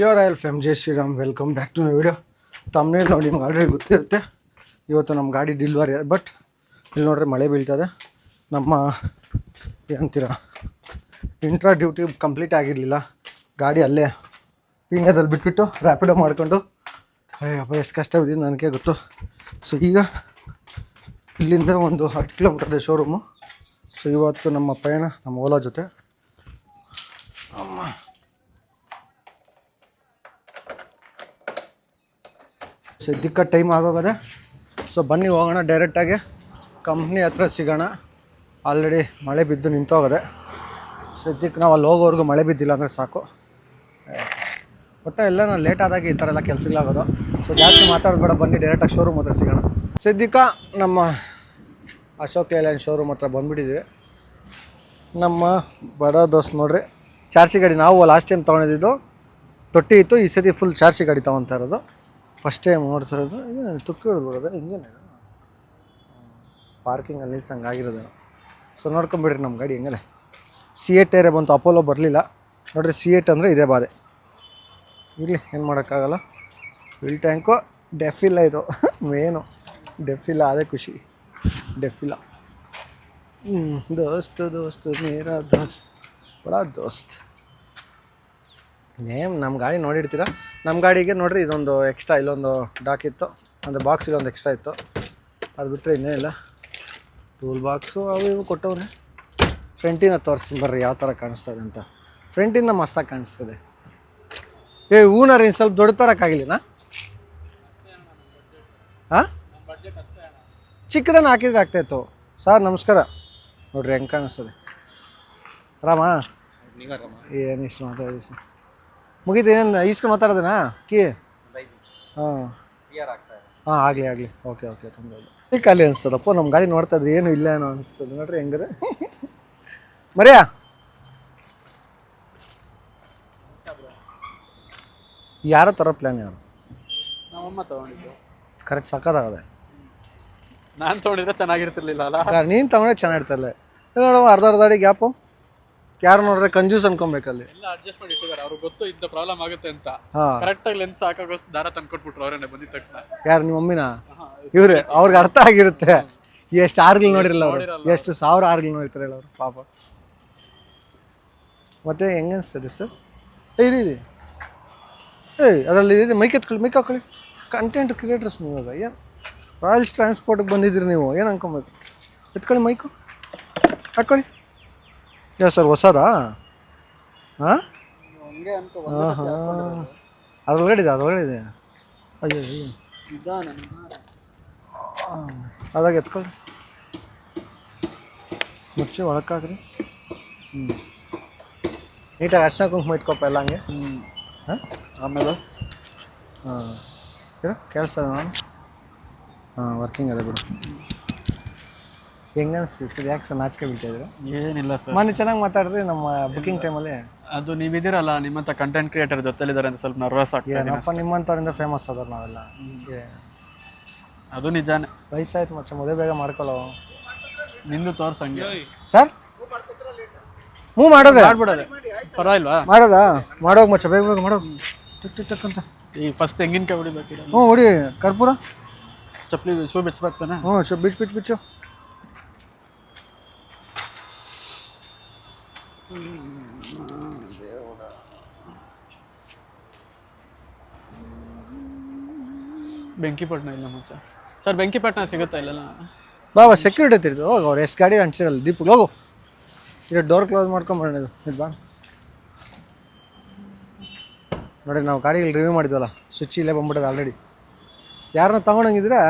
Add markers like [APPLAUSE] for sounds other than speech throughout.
Pure oil ಫೆಮ್ ಜೈ Shriram welcome back to video ತಮ್ಮನೇ ನೋಡಿ ನಿಮ್ಗೆ ಆಲ್ರೆಡಿ ಗೊತ್ತಿರುತ್ತೆ. ಇವತ್ತು ನಮ್ಮ ಗಾಡಿ ಡಿಲ್ವರಿ ಬಟ್ ಇಲ್ಲಿ ನೋಡ್ರಿ ಮಳೆ ಬೀಳ್ತದೆ. ನಮ್ಮ ಏನಂತೀರ ಇಂಟ್ರಾ ಡ್ಯೂಟಿ ಕಂಪ್ಲೀಟ್ ಆಗಿರಲಿಲ್ಲ. ಗಾಡಿ ಅಲ್ಲೇ ಪೀಣ್ಯದಲ್ಲಿ ಬಿಟ್ಬಿಟ್ಟು ರ್ಯಾಪಿಡೋ ಮಾಡಿಕೊಂಡು. ಅಯ್ಯಪ್ಪ ಎಷ್ಟು ಕಷ್ಟ ಬಿದ್ದಿದ್ದು ನನಗೆ ಗೊತ್ತು. ಸೊ ಈಗ ಇಲ್ಲಿಂದ ಒಂದು ಹತ್ತು ಕಿಲೋಮೀಟರ್ ಇದೆ ಶೋರೂಮು ಸೊ ಇವತ್ತು ನಮ್ಮ ಪಯಣ ನಮ್ಮ ಓಲಾ ಜೊತೆ ಸದ್ಯಕ್ಕೆ ಟೈಮ್ ಆಗೋಗದೆ. ಸೊ ಬನ್ನಿ ಹೋಗೋಣ ಡೈರೆಕ್ಟಾಗಿ ಕಂಪ್ನಿ ಹತ್ರ ಸಿಗೋಣ. ಆಲ್ರೆಡಿ ಮಳೆ ಬಿದ್ದು ನಿಂತೋಗದೆ. ಸದ್ಯಕ್ಕೆ ನಾವು ಅಲ್ಲಿ ಹೋಗೋವರೆಗೂ ಮಳೆ ಬಿದ್ದಿಲ್ಲ ಅಂದರೆ ಸಾಕು. ಒಟ್ಟು ಎಲ್ಲ ನಾನು ಲೇಟ್ ಆದಾಗ ಈ ಥರ ಎಲ್ಲ ಕೆಲಸಗಳಾಗೋದು. ಸೊ ಜಾಸ್ತಿ ಮಾತಾಡೋದು ಬೇಡ ಬನ್ನಿ ಡೈರೆಕ್ಟಾಗಿ ಶೋರೂಮ್ ಹತ್ರ ಸಿಗೋಣ. ಸದ್ಯಕ್ಕೆ ನಮ್ಮ ಅಶೋಕ್ ಲೇಲ್ಯಾಂಡ್ ಶೋರೂಮ್ ಹತ್ರ ಬಂದುಬಿಟ್ಟಿದ್ದೀವಿ ನಮ್ಮ ಬಡ ದೋಸ್ತ್ ನೋಡ್ರಿ ಚಾರ್ಸಿ ಗಾಡಿ ನಾವು ಲಾಸ್ಟ್ ಟೈಮ್ ತೊಗೊಂಡಿದ್ದು. ತೊಟ್ಟಿ ಇತ್ತು, ಈ ಸತಿ ಫುಲ್ ಚಾರ್ಸಿ ಗಾಡಿ ತೊಗೊತಾ ಇರೋದು. ಫಸ್ಟ್ ಟೈಮ್ ನೋಡ್ತಿರೋದು ಇದು ತುಕ್ಕಿ ಹಿಡ್ಬಿಡೋದು ಹಿಂಗೇನೆ ಪಾರ್ಕಿಂಗಲ್ಲಿ ನಿಲ್ಸಂಗೆ ಆಗಿರೋದೇನು ಸೊ ನೋಡ್ಕೊಂಬಿಡ್ರಿ ನಮ್ಮ ಗಾಡಿ ಹೆಂಗದೆ ಸಿ ಎಟ್ ಏರೆ ಬಂತು ಅಪೋಲೋ ಬರಲಿಲ್ಲ. ನೋಡ್ರಿ ಸಿ ಎಟ್ ಅಂದರೆ ಇದೇ ಬಾಧೆ. ಇರಲಿ, ಏನು ಮಾಡೋಕ್ಕಾಗಲ್ಲ. ಫಿಲ್ ಟ್ಯಾಂಕು ಡೆಫಿಲ್ಲ ಇದು. ಮೇನು ಡೆಫಿಲ್ಲ ಅದೇ ಖುಷಿ. ಡೆಫಿಲ್ಲ ದೋಸ್ತ್ ದೋಸ್ತ್, ಮೇರಾ ದೋಸ್ತ್. ಬಡ ದೋಸ್ತ್. ನೇಮ್ ನಮ್ಮ ಗಾಡಿ ನೋಡಿರ್ತೀರ? ನಮ್ಮ ಗಾಡಿಗೆ ನೋಡ್ರಿ ಇದೊಂದು ಎಕ್ಸ್ಟ್ರಾ ಇಲ್ಲೊಂದು ಡಾಕ್ ಇತ್ತು. ಅಂದರೆ ಬಾಕ್ಸ್ ಇಲ್ಲೊಂದು ಎಕ್ಸ್ಟ್ರಾ ಇತ್ತು. ಅದು ಬಿಟ್ಟರೆ ಇನ್ನೇ ಇಲ್ಲ. ಟೂಲ್ ಬಾಕ್ಸು ಅವು ಇವು ಕೊಟ್ಟವ್ರೆ ಫ್ರಂಟಿಂದ ತೋರಿಸಿ ಬರ್ರಿ ಯಾವ ಥರ ಕಾಣಿಸ್ತದೆ ಅಂತ. ಫ್ರಂಟಿಂದ ಮಸ್ತಾಗಿ ಕಾಣಿಸ್ತದೆ. ಏ ಹೂನಾರ ಇನ್ನು ಸ್ವಲ್ಪ ದೊಡ್ಡ ತರಕ್ಕಾಗಿಲ್ಲನಾ ಹಾಂ ಚಿಕ್ಕದನ್ನು ಹಾಕಿದ್ರೆ ಆಗ್ತಾಯಿತ್ತು. ಸರ್ ನಮಸ್ಕಾರ. ನೋಡ್ರಿ ಹೆಂಗೆ ಕಾಣಿಸ್ತದೆ. ರಾಮ? ಏನು ಇಷ್ಟು ಮಾತಾಡಿ ಸರ್? ಮುಗೀತು ಏನು ಈಸ್ಕೊಂಡು ಮಾತಾಡೋದೇನಾ? ಕಿ? ಹಾಂ. ಹಾಂ ಆಗಲಿ ಆಗಲಿ. ಓಕೆ ಓಕೆ ತೊಂದರೆ ಇಲ್ಲ. ಈ ಖಾಲಿ ಅನಿಸ್ತದಪ್ಪ ನಮ್ಮ ಗಾಡಿ ನೋಡ್ತಾ ಇದ್ರಿ ಏನು ಇಲ್ಲ ಏನೋ ಅನಿಸ್ತದೆ. ನೋಡ್ರಿ ಹೆಂಗದೆ? [LAUGHS] ಮರಿಯಾ? ಯಾರೋ ತರೋ ಪ್ಲ್ಯಾನ್ ಯಾರು? ನಮ್ಮಮ್ಮ ತಗೊಂಡಿದ್ದು. ಕರೆಕ್ಟ್ ಸಕ್ಕದಾಗದೆ ನಾನು ತೊಗೊಂಡಿದ್ರೆ ಚೆನ್ನಾಗಿರ್ತಿರ್ಲಿಲ್ಲ ಅಲ್ಲ? ನೀನು ತಗೊಂಡ್ರೆ ಚೆನ್ನಾಗಿರ್ತಲ್ಲ ನೋಡವ ಅರ್ಧ ಅರ್ಧ ಅಡಿ ಗ್ಯಾಪು. ಯಾರು ನೋಡ್ರೆ ಕಂಜೂಸ್ ಅನ್ಕೊಬೇಕಲ್ಲಿ. ಎಲ್ಲ ಅಡ್ಜಸ್ಟ್ ಮಾಡಿ ಇಟ್ಟಿದ್ದಾರೆ. ಅವ್ರಿಗೆ ಗೊತ್ತು ಇದ್ದ ಪ್ರಾಬ್ಲಮ್ ಆಗುತ್ತೆ ಅಂತ. ಕರೆಕ್ಟ್ ಆಗಿ ಲೆನ್ಸ್ ಹಾಕೋಸ್ ದಾರ ತಂದ್ಕೊಟ್ಬಿಟ್ರು ಅವರೇನೆ ಬಂದಿದ ತಕ್ಷಣ. ಯಾರು ನಿಮ್ಮ ಮಮ್ಮಿನ? ಇವ್ರೆ ಅವ್ರಿಗೆ ಅರ್ಥ ಆಗಿರುತ್ತೆ. ಎಷ್ಟು ಆರ್ಗಳು ನೋಡಿರಲ್ಲ ಅವರು. ಎಷ್ಟು ಸಾವಿರ ಆರ್ಗಳು ನೋಡಿರ್ತಾರೆ ಹೇಳೋರು ಪಾಪ. ಮತ್ತೆ ಹೆಂಗ ಅನಿಸ್ತದೆ ಸರ್? ಏಯ್ ಇರಿ ಏಯ್ ಅದರಲ್ಲಿ ಇದೆ ಮೈಕ್ ಎತ್ಕೊಳ್ಳಿ ಮೈಕ್ ಹಾಕೊಳ್ಳಿ. ಕಂಟೆಂಟ್ ಕ್ರಿಯೇಟರ್ಸ್ ನೀವು ಇವಾಗ. ಏನು ರಾಯಲ್ಸ್ ಟ್ರಾನ್ಸ್ಪೋರ್ಟ್ಗೆ ಬಂದಿದ್ದೀರಿ ನೀವು. ಏನು ಅನ್ಕೊಬೇಕು? ಎತ್ಕೊಳ್ಳಿ ಮೈಕು ಹಾಕ್ಕೊಳ್ಳಿ ಯಾ ಸರ್ ಹೊಸದಾ? ಹಾಂ? ಹಾಂ ಹಾಂ ಅದ್ರೊಳಗಡೆ ಇದೆ ಅದ್ರೊಳಗಡೆ ಇದೆ. ಅಯ್ಯೋ ಅದಾಗ ಎತ್ಕೊಳ್ಳಿ. ಮುಚ್ಚಿ ಒಳಕ್ಕಾಗ್ರಿ. ಹ್ಞೂ ನೀಟಾಗಿ ಅರ್ಶಿನ ಕುಂಕುಮ ಇಟ್ಕೊಪ್ಪ ಎಲ್ಲ ಹಂಗೆ. ಹ್ಞೂ ಹಾಂ? ಆಮೇಲೆ? ಹಾಂ. ಏನು ಕೇಳಿಸ್ತದ ನಾನು? ಹಾಂ ವರ್ಕಿಂಗ್ ಅದೇ ಬಿಡು. ಹೆಂಗೆ ಅನ್ಸುತ್ತೆ ಸರ್? ಯಾಕೆ ಸರ್ ನಾಚಿಕೆ ಬೀಳ್ತಾ ಇದ್ದೀರಾ? ಏನಿಲ್ಲ ಸರ್. ಮೊನ್ನೆ ಚೆನ್ನಾಗಿ ಮಾತಾಡಿದ್ರಿ ನಮ್ಮ ಬುಕಿಂಗ್ ಟೈಮಲ್ಲಿ ಅದು ನೀವು ನೀವಿದ್ದೀರಲ್ಲ ನಿಮ್ಮಂತ ಕಂಟೆಂಟ್ ಕ್ರಿಯೇಟರ್ ಜೊತೆಲಿದ್ದಾರೆ ಅಂತ ಸ್ವಲ್ಪ ನರ್ವಸ್ ಆಗ್ತಿದೆ ಅಪ್ಪ ಏನಪ್ಪ ನಿಮ್ಮಂಥವ್ರಿಂದ ಫೇಮಸ್ ಆದವ್ರು ನಾವೆಲ್ಲ. ಅದು ನಿಜಾನೇ. ವಯಸ್ಸಾಯ್ತು ಮಚ್ಚ ಮದುವೆ ಬೇಗ ಮಾಡ್ಕೊಳ್ಳೋ. ನಿಂದು ತೋರ್ಸಂಗೆ. ಸರ್? ಹ್ಞೂ ಮಾಡೋದೆ. ಮಾಡ್ಬಿಡೋದೆ. ಪರವಾಗಿಲ್ವಾ? ಮಾಡೋದಾ? ಮಾಡೋ ಮಚ್ಚ ಬೇಗ ಬೇಗ ಮಾಡೋ ಟಿಕ್ ಟಿಕ್ ಟಕ್ ಅಂತ. ಈ ಫಸ್ಟ್ ತೆಂಗಿನಕಾಯಿ ಹೊಡಿಬೇಕಿಲ್ಲ ಹ್ಞೂ ಹೊಡಿ. ಕರ್ಪೂರ? ಚಪ್ಪಲಿ ಶೂ ಬಿಚ್ಚಬೇಕಾನೆ ಹ್ಞೂ ಶೂ ಬಿಚ್ಚು ಬಿಚ್ಚು ಬಿಚ್ಚು. ಬೆಂಕಿಪಟ್ಟಣ ಇಲ್ಲ ಸರ್, ಬೆಂಕಿಪಟ್ಟಣ ಸಿಗುತ್ತಾ ಇಲ್ಲ ಬಾಬಾ ಸೆಕ್ಯೂರಿಟಿ ತಿರ್ದು ಹೋಗು ಅವ್ರು, ಎಷ್ಟು ಗಾಡಿ ಅಂಟಿರಲ್ಲ ದೀಪ ಹೋಗು. ಇದು ಡೋರ್ ಕ್ಲೋಸ್ ಮಾಡ್ಕೊಂಬರೋಣ ಇದು ಇದು ಬಾ. ನೋಡಿ, ನಾವು ಗಾಡಿಗಳು ರಿವ್ಯೂ ಮಾಡಿದ್ವಲ್ಲ ಸ್ವಿಚ್ ಇಲ್ಲೇ ಬಂದ್ಬಿಟ್ಟದ ಆಲ್ರೆಡಿ ಯಾರನ್ನ ತೊಗೊಂಡಂಗಿದ್ರೆ,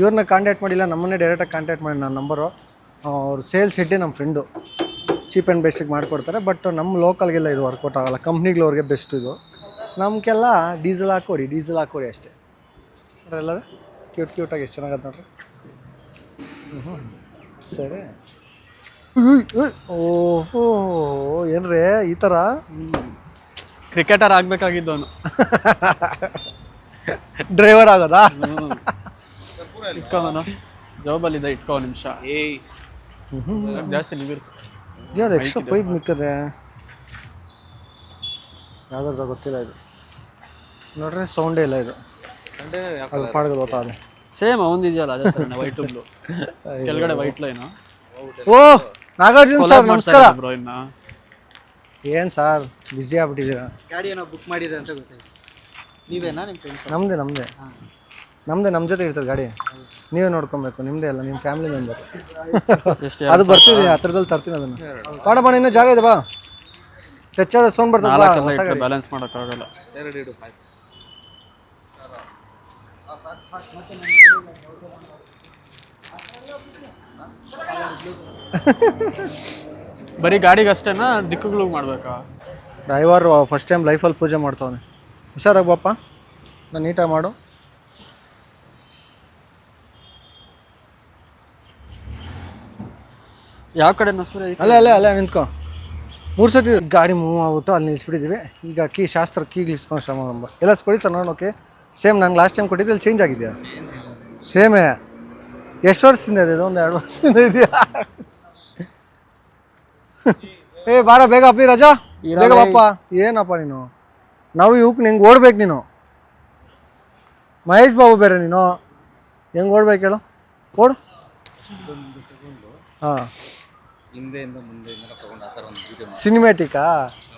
ಇವ್ರನ್ನ ಕಾಂಟ್ಯಾಕ್ಟ್ ಮಾಡಿಲ್ಲ, ನಮ್ಮನ್ನೇ ಡೈರೆಕ್ಟಾಗಿ ಕಾಂಟ್ಯಾಕ್ಟ್ ಮಾಡಿ, ನನ್ನ ನಂಬರು ಅವ್ರ ಸೇಲ್ಸ್ ಹೆಡ್ಡೆ ನಮ್ಮ ಫ್ರೆಂಡು ಚೀಪ್ ಆ್ಯಂಡ್ ಬೆಸ್ಟಿಗೆ ಮಾಡಿಕೊಡ್ತಾರೆ ಬಟ್ ನಮ್ಮ ಲೋಕಲ್ಗೆಲ್ಲ ಇದು ವರ್ಕೌಟ್ ಆಗಲ್ಲ. ಕಂಪ್ನಿಗಳವ್ರಿಗೆ ಬೆಸ್ಟ್ ಇದು. ನಮಗೆಲ್ಲ ಡೀಸೆಲ್ ಹಾಕೊಡಿ ಡೀಸೆಲ್ ಹಾಕೊಡಿ ಅಷ್ಟೇ. ಎಲ್ಲ ಕ್ಯೂಟ್ ಕ್ಯೂಟಾಗಿ ಎಷ್ಟು ಚೆನ್ನಾಗತ್ತೆ ನೋಡ್ರಿ. ಹ್ಞೂ ಸರಿ. ಓಹೋ ಏನ್ರೇ ಈ ಥರ ಕ್ರಿಕೆಟರ್ ಆಗಬೇಕಾಗಿದ್ದು ಅವನು. ಡ್ರೈವರ್ ಆಗೋದಾ? ಇಟ್ಕೋವನು ಜಾಬಲ್ಲಿದೆ ಇಟ್ಕೋ ನಿಮಿಷ. ನಿಮಿಷ ಜಾಸ್ತಿ ಲಿವಿರ್ತು ಯಾವ್ದು ಎಕ್ಸ್ಟ್ರಾ ಪೈಪ್ ಮಿಕ್ಕದೆ? ಯಾವ್ದಾರ್ದು ಗೊತ್ತಿಲ್ಲ ಇದು. ನೋಡ್ರಿ ಸೌಂಡೇ ಇಲ್ಲ ಇದು. ಅದು ಪಾಡ್ಗೆ ಓದ್ತಾ ಅದು ಸೇಮ್ ಅವನಿದೆಯಲ್ಲ ಅದೇ ಥರನೇ ವೈಟ್ ಬ್ಲೂ ಕೆಳಗಡೆ ವೈಟ್ ಲೈನ್ ಓ ನಾಗಾರ್ಜುನ್ ಸರ್ ನಮಸ್ಕಾರ. ಬ್ರೋ ಇನ್ನ. ಏನು ಸರ್ ಬ್ಯುಸಿ ಆಗ್ಬಿಟ್ಟಿದ್ದೀರಾ? ಗಾಡಿ ಏನೋ ಬುಕ್ ಮಾಡಿದೆ ಅಂತ ಗೊತ್ತಾಯ್ತು. ನೀವೇನಾ ನಿಮ್ಮ ಫ್ರೆಂಡ್ಸ್ ನಮ್ಮದೇ ನಮ್ಮದೇ ನಮ್ಮದೇ ನಮ್ಮ ಜೊತೆ ಇರ್ತದೆ ಗಾಡಿ. ನೀವೇ ನೋಡ್ಕೊಬೇಕು ನಿಮ್ದೇ ಅಲ್ಲ ನಿಮ್ಮ ಫ್ಯಾಮಿಲಿ ಮೆಂಬರ್ ಎಷ್ಟು ಅದು ಬರ್ತಿದೆ ಹತ್ರದಲ್ಲಿ ತರ್ತೀನಿ ಅದನ್ನು. ಬಾಡ ಪಾಡ ಇನ್ನೂ ಜಾಗ ಇದೆ ಬಾ. ಹೆಚ್ಚಾದ ಸೋನ್ ಬರ್ತದೆ ಬಾ, ನಾಲ್ಕೆಲ್ಲ ಹೊಸ ಇಟ್ಟರೆ ಗಾಡಿ. ಬ್ಯಾಲೆನ್ಸ್ ಮಾಡೋಕ್ಕಾಗಲ್ಲ ಎರಡು ಇಡು ಆಯ್ತು. [LAUGHS] ಬರೀ ಗಾಡಿಗೆ ಅಷ್ಟೇನಾ ದಿಕ್ಕುಗಳಿಗೆ ಮಾಡ್ಬೇಕಾ? ಡ್ರೈವರ್ ಫಸ್ಟ್ ಟೈಮ್ ಲೈಫಲ್ಲಿ ಪೂಜೆ ಮಾಡ್ತಾವನೆ. ಹುಷಾರಾಗಿ ಬಾಪ್ಪ ನಾನು ನೀಟಾಗಿ ಮಾಡು. ಯಾವ ಕಡೆ ಅಲ್ಲ ಅಲ್ಲೇ ಅಲ್ಲೇ ಅಲ್ಲೇ ನಿಂತ್ಕೊ. ಮೂರು ಸತಿ ಗಾಡಿ ಮೂವ್ ಆಗ್ಬಿಟ್ಟು ಅಲ್ಲಿ ನಿಲ್ಲಿಸ್ಬಿಟ್ಟಿದ್ದೀವಿ ಈಗ ಕೀ ಶಾಸ್ತ್ರ ಕೀಗೆ ಇಸ್ಕೊಂಡು ಶ್ರಮ ಎಲ್ಲ ಕೊಡಿತಾರೆ ಸರ್ ಓಕೆ ಸೇಮ್ ನಂಗೆ ಲಾಸ್ಟ್ ಟೈಮ್ ಕೊಟ್ಟಿದ್ದೆ ಅಲ್ಲಿ ಚೇಂಜ್ ಆಗಿದೆಯಾ? ಸೇಮೇ ಎಷ್ಟು ವರ್ಷದಿಂದ ಇದೆ ಇದು? ಒಂದು ಎರಡು ವರ್ಷದಿಂದ ಇದೆಯಾ? ಏ ಬಾರ ಬೇಗ ಅಪ್ಪಿ ರಜಾ? ಬೇಗ ಅಪ್ಪ ಏನಪ್ಪ ನೀನು? ನಾವು ಇವಕ್ಕೆ ನಿಂಗೆ ಓಡ್ಬೇಕು ನೀನು. ಮಹೇಶ್ ಬಾಬು ಬೇರೆ ನೀನು. ಹೆಂಗೆ ಓಡ್ಬೇಕು ಹೇಳು? ಓಡು. ಹಾಂ. ಹಿಂದೆಯಿಂದ ಮುಂದೆಯಿಂದ ತಗೊಂಡು ಆ ಥರ ಒಂದು ವಿಡಿಯೋ ಸಿನಿಮ್ಯಾಟಿಕಾ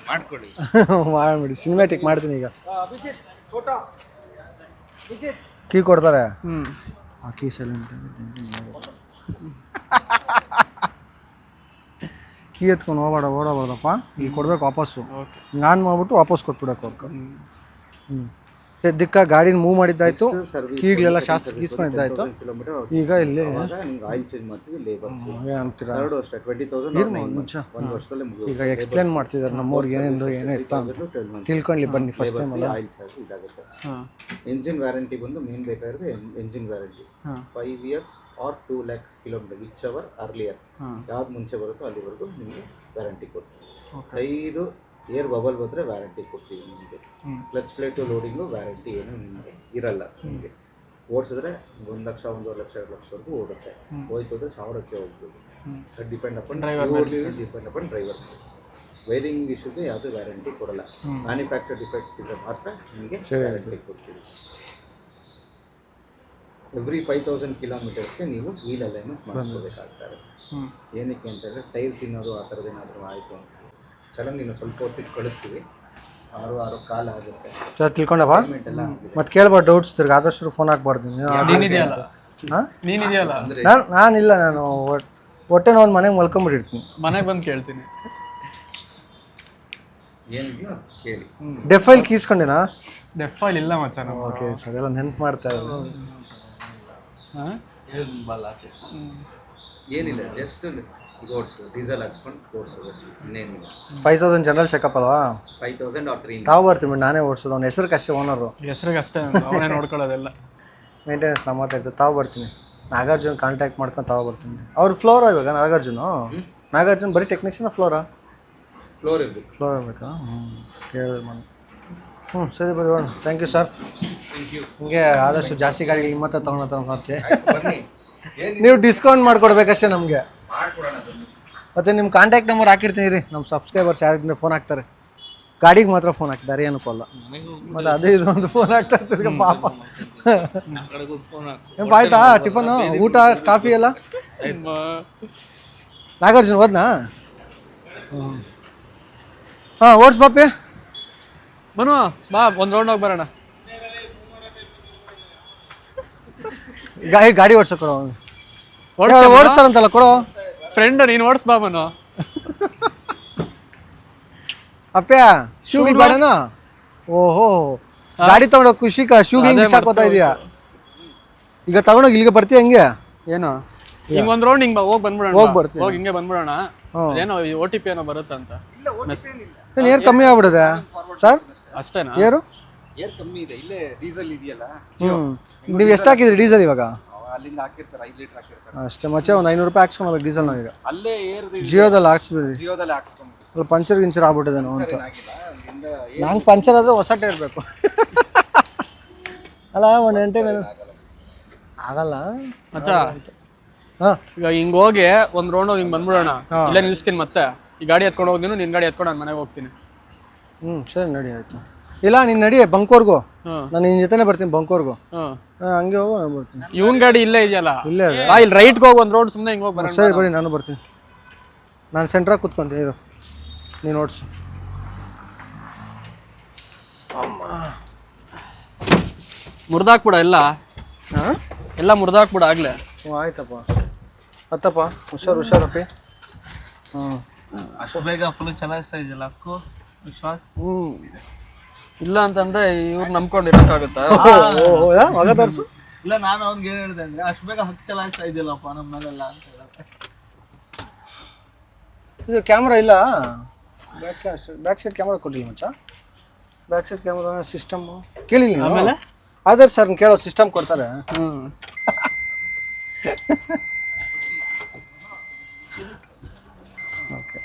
ಮಾಡ್ಕೊಳ್ಳಿ. [LAUGHS] ಮಾಡ್ಬಿಡಿ ಸಿನಿಮ್ಯಾಟಿಕ್ ಮಾಡ್ತೀನಿ ಈಗ. ಕೀ ಕೊಡ್ತಾರೆ? ಹ್ಞೂ ಆ ಕೀ ಸೈಲೆಂಟ್ ಕೀ ಎತ್ಕೊಂಡು ಹೋಗಬೇಡ ಓಡಬಾರ್ದಪ್ಪ. ಈಗ ಕೊಡ್ಬೇಕು ವಾಪಸ್ಸು. ಓಕೆ ನಾನು ಮಾಡ್ಬಿಟ್ಟು ವಾಪಸ್ ಕೊಟ್ಬಿಡಕ್ಕೆ ಅವ್ರಿಗೆ ಹ್ಞೂ ಸದ್ಯಕ್ಕೆ ಗಾಡಿನ ಮೂವ್ ಮಾಡಿದ್ದಾಯ್ತು. ಈಗಲೆಲ್ಲ ಶಾಸ್ತ್ರ ಗೀಸ್ಕೊಂಡಿದ್ದಾಯ್ತು ಈಗ ಇಲ್ಲಿ ಆಯಿಲ್ ಚೇಂಜ್ ಮಾಡ್ತೀವಿ ಲೇಬರ್ ಅಂತೀರಾ? ಎರಡು ಅಷ್ಟೇ ಟ್ವೆಂಟಿ ತೌಸಂಡ್ ಒಂದು ವರ್ಷದಲ್ಲೇ ಈಗ ಎಕ್ಸ್ಪ್ಲೇನ್ ಮಾಡ್ತಿದ್ದಾರೆ ನಮ್ಮವ್ರಿಗೆ ಏನೇನು ಏನೇ ಇತ್ತ ತಿಳ್ಕೊಳ್ಳಿ ಬನ್ನಿ ಫಸ್ಟ್ ಟೈಮ್ ಅಲ್ಲ? ಆಯಿಲ್ ಚಾರ್ಜ್ ಇದಾಗುತ್ತೆ. ಎಂಜಿನ್ ವ್ಯಾರಂಟಿ ಬಂದು ಮೇನ್ ಬೇಕಾಗಿರೋದು engine warranty five years or two lakhs kilometre whichever earlier ಯಾವ್ದು ಮುಂಚೆ ಬರುತ್ತೋ ಅಲ್ಲಿವರೆಗೂ ನಿಮಗೆ ವ್ಯಾರಂಟಿ ಕೊಡ್ತೀವಿ. ಐದು ಏರ್ ಬಬಲ್ ಬಂದರೆ ವ್ಯಾರಂಟಿ ಕೊಡ್ತೀವಿ ನಿಮಗೆ. ಕ್ಲಚ್ ಪ್ಲೇಟು ಲೋಡಿಂಗು ವ್ಯಾರಂಟಿ ಏನು ನಿಮಗೆ ಇರಲ್ಲ ನಿಮಗೆ. ಓಡಿಸಿದ್ರೆ ಒಂದು ಲಕ್ಷ ಒಂದೂವರೆ ಲಕ್ಷ ಎರಡು ಲಕ್ಷವರೆಗೂ ಹೋಗುತ್ತೆ ಹೋಯ್ತು ಅಂದರೆ ಸಾವಿರಕ್ಕೆ ಹೋಗ್ಬೋದು. ಅದು depend upon driver depend upon driver wiring ಇಶ್ಯೂಗೆ ಯಾವುದೇ ವ್ಯಾರಂಟಿ ಕೊಡಲ್ಲ. ಮ್ಯಾನುಫ್ಯಾಕ್ಚರ್ ಡಿಫೆಕ್ಟ್ ಇದ್ದರೆ ಮಾತ್ರ ನಿಮಗೆ ವ್ಯಾರಂಟಿ ಕೊಡ್ತೀವಿ. ಎವ್ರಿ ಫೈವ್ ತೌಸಂಡ್ ಕಿಲೋಮೀಟರ್ಸ್ಗೆ ನೀವು ವೀಲ್ ಅಲೈನ್ಮೆಂಟ್ ಮಾಡಿಸ್ಕೋಬೇಕಾಗ್ತಾರೆ ಏನಕ್ಕೆ ಅಂತಂದರೆ ಟೈರ್ ತಿನ್ನೋದು ಆ ಥರದ್ದು ಏನಾದರೂ ಆಯಿತು ಅಂತ. ಚಲನ್ ನೀನು ಸ್ವಲ್ಪ ಹೊತ್ತಿಗೆ ಕಳಿಸ್ತೀವಿ. ಆರು ಆರು ಕಾಲ ಆಗುತ್ತೆ. ಸರ್ ತಿಳ್ಕೊಂಡಪ್ಪ ಪೇಮೆಂಟ್ ಎಲ್ಲ ಆಗಿದೆ ಮತ್ತೆ ಕೇಳ್ಬಾರ್ದು ಡೌಟ್ಸ್ ತಿರ್ಗಿ ಆದಷ್ಟು ಫೋನ್ ಹಾಕ್ಬಾರ್ದು. ನೀನಿದೆಯಲ್ಲ ಹಾಂ? ನೀನಿದೆಯಲ್ಲ? ನಾನು ನಾನಿಲ್ಲ ನಾನು ಒಟ್- ಹೊಟ್ಟೆ ನಾವು ಮನೆಗೆ ಮಲ್ಕೊಂಬಿಟ್ಟಿರ್ತೀನಿ. ಮನೆಗೆ ಬಂದು ಕೇಳ್ತೀನಿ. ಏನಿದೆಯೋ ಅದು ಕೇಳಿ. ಡೆಫೈಲ್ ಕೀಸ್ಕೊಂಡಿನಾ? ಡೆಫ್ ಫೈಲ್ ಇಲ್ಲ ಮಚ್ಚ ನಾವು ಓಕೆ ಸರ್ ಎಲ್ಲ ನೆನ್ಪು ಮಾಡ್ತಾ ಇದ್ದೀನಿ ಹಾಂ? ಏನಿಲ್ಲ ಜಸ್ಟ್ ಗೋಡ್ಸ್ ಡೀಸೆಲ್ ಹಾಕ್ಸ್ಕೊಂಡು ಗೋಡ್ಸ್ ಇನ್ನೇನಿಲ್ಲ. ಫೈವ್ ತೌಸಂಡ್ ಜನರಲ್ ಚೆಕಪ್ ಅಲ್ವಾ? ಫೈವ್ ತೌಸಂಡ್ ಆರ್ ತ್ರೀ ತಾವು ಬರ್ತೀವಿ ನಾನೇ ಓಡಿಸೋದು ಅವ್ನ ಹೆಸರು ಕಷ್ಟೇ ಓನರು ಹೆಸ್ರಿಗೆ ಅಷ್ಟೇ. ಅವನೇ ನೋಡ್ಕೊಳ್ಳೋದೆಲ್ಲ. ಮೇಂಟೆನೆನ್ಸ್ ನಮ್ಮ ಹತ್ರ ಇರ್ತದೆ ತಾವು ಬರ್ತೀನಿ. ನಾಗಾರ್ಜುನ್ ಕಾಂಟ್ಯಾಕ್ಟ್ ಮಾಡ್ಕೊಂಡು ತಾವು ಬರ್ತೀನಿ. ಅವ್ರು ಫ್ಲೋರಾ ಇವಾಗ ನಾಗಾರ್ಜುನು? ನಾಗಾರ್ಜುನ್ ಬರೀ ಟೆಕ್ನಿಷಿಯನ್ ಫ್ಲೋರಾ ಫ್ಲೋರ್ ಇರಬೇಕು. ಫ್ಲೋರ್ ಬೇಕಾ ಹ್ಞೂ ಕೇಳಿದ್ರೆ ಮಾಡಿ ಹ್ಞೂ ಸರಿ ಬರಿ thank you sir thank you ಹಿಂಗೆ ಆದಷ್ಟು ಜಾಸ್ತಿ ಗಾಡಿ ನಿಮ್ಮ ಹತ್ರ ತೊಗೊಂಡು ತೊಗೊಂಡ್ಬರ್ತೀವಿ ಬನ್ನಿ. ನೀವು ಡಿಸ್ಕೌಂಟ್ ಮಾಡ್ಕೊಡ್ಬೇಕಷ್ಟೇ ನಮಗೆ. ಮತ್ತೆ ನಿಮ್ಮ ಕಾಂಟ್ಯಾಕ್ಟ್ ನಂಬರ್ ಹಾಕಿರ್ತೀನಿ ರೀ. ನಮ್ಮ ಸಬ್ಸ್ಕ್ರೈಬರ್ಸ್ ಯಾರಿದ್ರು ಫೋನ್ ಹಾಕ್ತಾರೆ. ಗಾಡಿಗೆ ಮಾತ್ರ ಫೋನ್ ಹಾಕಿ ಬೇರೆ ಏನಕ್ಕೂ ಅಲ್ಲ. ಮತ್ತೆ ಅದೇ ಇದೊಂದು ಒಂದು ಫೋನ್ ಹಾಕ್ತಾ ಇರ್ತೀರಿ ಪಾಪ. ಆಯ್ತಾ ಟಿಫನು ಊಟ ಕಾಫಿ ಎಲ್ಲ? ನಾಗಾರ್ಜುನ್ ಹೋದ್ನಾ? ಹಾಂ ಓಡ್ಸ್ ಪಾಪಿ. ಬನು ಬಾ ಒಂದು ರೌಂಡ್ ಹೋಗಿ ಬರೋಣ. ಗಾಡಿ ಗಾಡಿ ಓಡ್ಸೋ ಕೊಡೋ. ಏ, ಓಡಿಸ್ತಾರಂತಲ್ಲ ಕೊಡು. ಫ್ರೆಂಡ್ ನೀನು ಓಡಿಸ್ ಬಾಬನು ಅಪ್ಪ್ಯಾ ಶೂ ಶೂಗಳು ಓಹೋ. ಗಾಡಿ ತಗೊಂಡೋಗಿ ಖುಷಿಕ ಶೂ ಬಿಸಾಕೋತಾ ಇದೀಯಾ? ಈಗ ತಗೊಂಡೋಗಿ ಇಲ್ಲಿಗೆ ಬರ್ತೀಯ ಹಂಗೆ? ಏನು? ಹಿಂಗ್ ಒಂದ್ ರೌಂಡ್ ಹಿಂಗ್ ಹೋಗಿ ಬಂದ್ಬಿಡೋಣ. ಹೋಗಿ ಬರ್ತೀವಿ ಹೋಗಿ ಹಿಂಗೆ ಬಂದ್ಬಿಡೋಣ. ಏನೋ ಓ ಟಿ ಪಿ ಏನೋ ಬರುತ್ತಂತ. ಏನು ಕಮ್ಮಿ ಆಗ್ಬಿಡದೆ ಸರ್? ಅಷ್ಟೇನಾ? ಏರು? ಏರ್ ಕಮ್ಮಿ ಇದೆ ಇಲ್ಲೇ ಡೀಸೆಲ್ ಇದೆಯಲ್ಲ? ಹ್ಞೂ ನೀವು ಎಷ್ಟು ಹಾಕಿದ್ರಿ ಡೀಸೆಲ್ ಇವಾಗ? ಅಲ್ಲಿಂದ ಹಾಕಿರ್ತಾರೆ ಐದು ಲೀಟರ್ ಹಾಕಿರ್ತಾರೆ. ಅಷ್ಟೇ ಮಚ್ಚ ಒಂದು ಐನೂರು ರೂಪಾಯಿ ಹಾಕ್ಸ್ಕೊಂಡು ಹೋಗ್ಬೇಕು ಡೀಸೆಲ್ ನಾವೀಗ. ಅಲ್ಲೇ ಏರ್ ಜಿಯೋದಲ್ಲಿ ಹಾಕ್ಸ್ಬಿಡ್ರಿ ಜಿಯೋದಲ್ಲಿ ಹಾಕ್ಸ್ಕೊಂಡು ಅಲ್ಲಿ ಪಂಚರ್ ಗಿಂಚರ್ ಆಗ್ಬಿಟ್ಟಿದೆ ನಾವು ಅಂತ. ನಂಗೆ ಪಂಚರ್ ಆದರೆ ಹೊಸ ಇರಬೇಕು ಬೇಕು. [LAUGHS] ಅಲ್ಲ ಒಂದು ಎಂಟೆ ಆಗಲ್ಲ. ಮಚ್ಚ ಹಾಂ. ಈಗ ಹಿಂಗೆ ಹೋಗಿ ಒಂದು ರೌಂಡ್ ಹೋಗಿ ಹಿಂಗ್ ಬಂದ್ಬಿಡೋಣ. ಇಲ್ಲೇ ನಿಲ್ಲಿಸ್ತೀನಿ ಮತ್ತೆ. ಈ ಗಾಡಿ ಎತ್ಕೊಂಡು ಹೋಗ್ತೀನಿ ನಿನ್ನ ಗಾಡಿ ಎತ್ಕೊಂಡು ನಾನು ಮನೆಗೆ ಹೋಗ್ತೀನಿ. ಹ್ಞೂ ಸರಿ ನಡಿ ಆಯಿತು. ಇಲ್ಲ ನೀನು ನಡಿ ಬಂಕೋರ್ಗು ನಾನು ನಿನ್ನ ಜೊತೆನೇ ಬರ್ತೀನಿ ಬಂಕೋರ್ಗು ಹಾಂ. ಹಂಗೆ ಹೋಗು ನಾನು ಬರ್ತೀನಿ. ಇವನ್ ಗಾಡಿ ಇಲ್ಲೇ ಇದೆಯಲ್ಲ? ಇಲ್ಲೇ ಇದೆ. ಬಾ ಇಲ್ಲಿ ರೈಟ್ಗೆ ಹೋಗಿ ಒಂದು ರೋಡ್ ಸುಮ್ಮನೆ ಹಿಂಗೆ ಹೋಗಿ ಬರೋಣ. ಸರಿ ಬನ್ನಿ ನಾನು ಬರ್ತೀನಿ. ನಾನು ಸೆಂಟ್ರಾಗ ಕೂತ್ಕೊಂತೀನಿ ಇರು. ನೀನು ಓಡಿಸು. ಮುರ್ದಾಕ್ಬಿಡ ಎಲ್ಲ? ಹಾಂ? ಎಲ್ಲ ಮುರ್ದಾಕ್ಬಿಡ ಆಗ್ಲೇ. ಹ್ಞೂ ಆಯ್ತಪ್ಪ. ಹತ್ತಪ್ಪ ಹುಷಾರು ಹುಷಾರಪ್ಪಿ ಹ್ಞೂ ಅಷ್ಟು ಬೇಗ ಫುಲ್ ಚಲಾಯಿಸ್ತಾ ಇದೆಯಲ್ಲ ಅಕ್ಕು? ವಿಶ್ವಾಸ್? ಹ್ಞೂ ಇಲ್ಲ ಅಂತಂದ್ರೆ ಇವ್ರು ನಂಬ್ಕೊಂಡು ಇರೋಕ್ಕಾಗುತ್ತಾ? ಓಹೋ ಯಾ ಮಗ ತೋರಿಸು. ಇಲ್ಲ ನಾನು ಅವ್ನಿಗೆ ಏನ್ ಹೇಳಿದೆ ಅಂದ್ರೆ ಅಷ್ಟು ಬೇಗ ಹಕ್ ಚಲಾಯಿಸ್ತಾ ಇದೆಯಲ್ಲಪ್ಪ ನಮ್ಮ ಮೇಲೆಲ್ಲ ಅಂತ ಹೇಳಿದ್ರೆ ಇದು ಕ್ಯಾಮ್ರಾ ಇಲ್ಲ? ಬ್ಯಾಕ್ ಬ್ಯಾಕ್ ಸೈಡ್ ಕ್ಯಾಮ್ರಾ ಕೊಟ್ಟಿಲ್ಲ ಮಚ್ಚ? ಬ್ಯಾಕ್ ಸೈಡ್ ಕ್ಯಾಮ್ರಾ ಸಿಸ್ಟಮ್ ಕೇಳಿಲ್ಲ ಆಮೇಲೆ? ಆಧಾರ್ ಸರ್ ಕೇಳೋ ಸಿಸ್ಟಮ್ ಕೊಡ್ತಾರೆ. ಹ್ಞೂ ಓಕೆ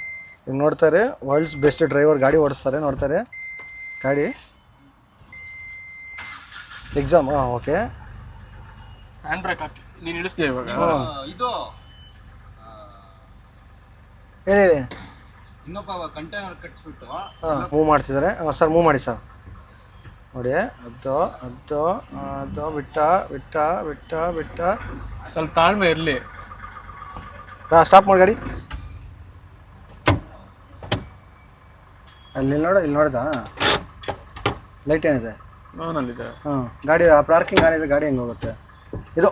ಈಗ ನೋಡ್ತಾರೆ ವರ್ಲ್ಡ್ಸ್ ಬೆಸ್ಟ್ ಡ್ರೈವರ್ ಗಾಡಿ ಓಡಿಸ್ತಾರೆ ನೋಡ್ತಾರೆ. ಗಾಡಿ ಎಕ್ಸಾಮ್ ಹಾಂ ಓಕೆ ಹ್ಯಾಂಡ್ ಬ್ರೇಕ್ ಹಾಕಿ. ನೀನು ಇಳಿಸ್ತೀಯ ಇವಾಗ? ಇದು ಹೇಳಿ ಇನ್ನೊಬ್ಬ ಕಂಟೈನರ್ ಕಟ್ಸ್ಬಿಟ್ಟು ಹಾಂ ಮೂವ್ ಮಾಡ್ತಿದ್ದಾರೆ ಸರ್ ಮೂವ್ ಮಾಡಿ ಸರ್ ನೋಡಿ ಅದು ಅದು ಅದು ಬಿಟ್ಟ ಬಿಟ್ಟ ಬಿಟ್ಟ ಬಿಟ್ಟ. ಸ್ವಲ್ಪ ತಾಳ್ಮೆ ಇರಲಿ. ಸ್ಟಾಪ್ ಮಾಡಿ ಗಾಡಿ. ಅಲ್ಲಿ ನೋಡ ಇಲ್ಲಿ ನೋಡ್ದ? ಲೈಟ್ ಏನಿದೆ? ಹಾಂ ಗಾಡಿ ಆ ಪಾರ್ಕಿಂಗ್ ಇದೆ ಗಾಡಿ ಹೆಂಗೆ ಹೋಗುತ್ತೆ? ಇದು.